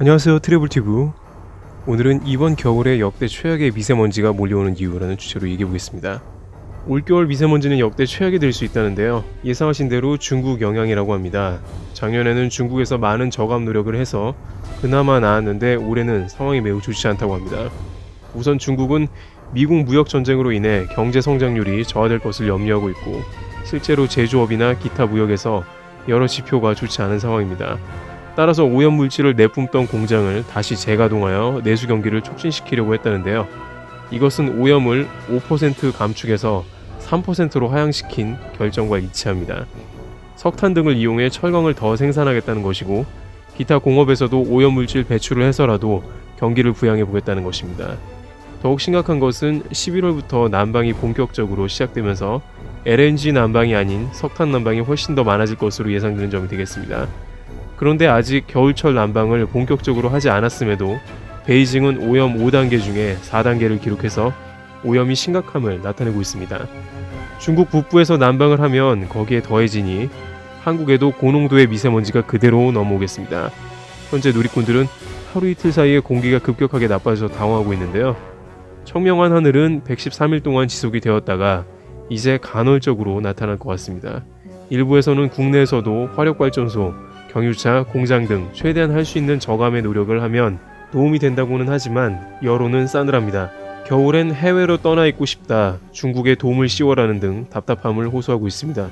안녕하세요 트래블티브. 오늘은 이번 겨울에 역대 최악의 미세먼지가 몰려오는 이유라는 주제로 얘기해 보겠습니다. 올겨울 미세먼지는 역대 최악이 될 수 있다는데요. 예상하신 대로 중국 영향이라고 합니다. 작년에는 중국에서 많은 저감 노력을 해서 그나마 나았는데 올해는 상황이 매우 좋지 않다고 합니다. 우선 중국은 미국 무역 전쟁으로 인해 경제 성장률이 저하될 것을 염려하고 있고 실제로 제조업이나 기타 무역에서 여러 지표가 좋지 않은 상황입니다 따라서 오염 물질을 내뿜던 공장을 다시 재가동하여 내수 경기를 촉진시키려고 했다는데요. 이것은 오염을 5% 감축해서 3%로 하향시킨 결정과 일치합니다. 석탄 등을 이용해 철강을 더 생산하겠다는 것이고 기타 공업에서도 오염 물질 배출을 해서라도 경기를 부양해 보겠다는 것입니다. 더욱 심각한 것은 11월부터 난방이 본격적으로 시작되면서 LNG 난방이 아닌 석탄 난방이 훨씬 더 많아질 것으로 예상되는 점이 되겠습니다. 그런데 아직 겨울철 난방을 본격적으로 하지 않았음에도 베이징은 오염 5단계 중에 4단계를 기록해서 오염이 심각함을 나타내고 있습니다. 중국 북부에서 난방을 하면 거기에 더해지니 한국에도 고농도의 미세먼지가 그대로 넘어오겠습니다. 현재 누리꾼들은 하루 이틀 사이에 공기가 급격하게 나빠져 당황하고 있는데요. 청명한 하늘은 113일 동안 지속이 되었다가 이제 간헐적으로 나타날 것 같습니다. 일부에서는 국내에서도 화력발전소, 경유차, 공장 등 최대한 할 수 있는 저감의 노력을 하면 도움이 된다고는 하지만 여론은 싸늘합니다. 겨울엔 해외로 떠나 있고 싶다, 중국에 도움을 씌워라는 등 답답함을 호소하고 있습니다.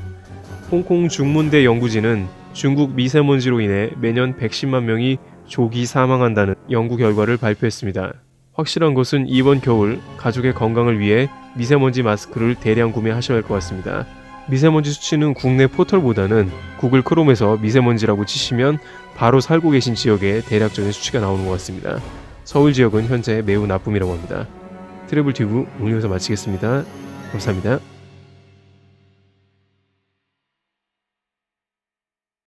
홍콩 중문대 연구진은 중국 미세먼지로 인해 매년 110만 명이 조기 사망한다는 연구 결과를 발표했습니다. 확실한 것은 이번 겨울 가족의 건강을 위해 미세먼지 마스크를 대량 구매하셔야 할 것 같습니다. 미세먼지 수치는 국내 포털보다는 구글 크롬에서 미세먼지라고 치시면 바로 살고 계신 지역의 대략적인 수치가 나오는 것 같습니다. 서울 지역은 현재 매우 나쁨이라고 합니다. 트래블 튜브 오늘 여기서 마치겠습니다. 감사합니다.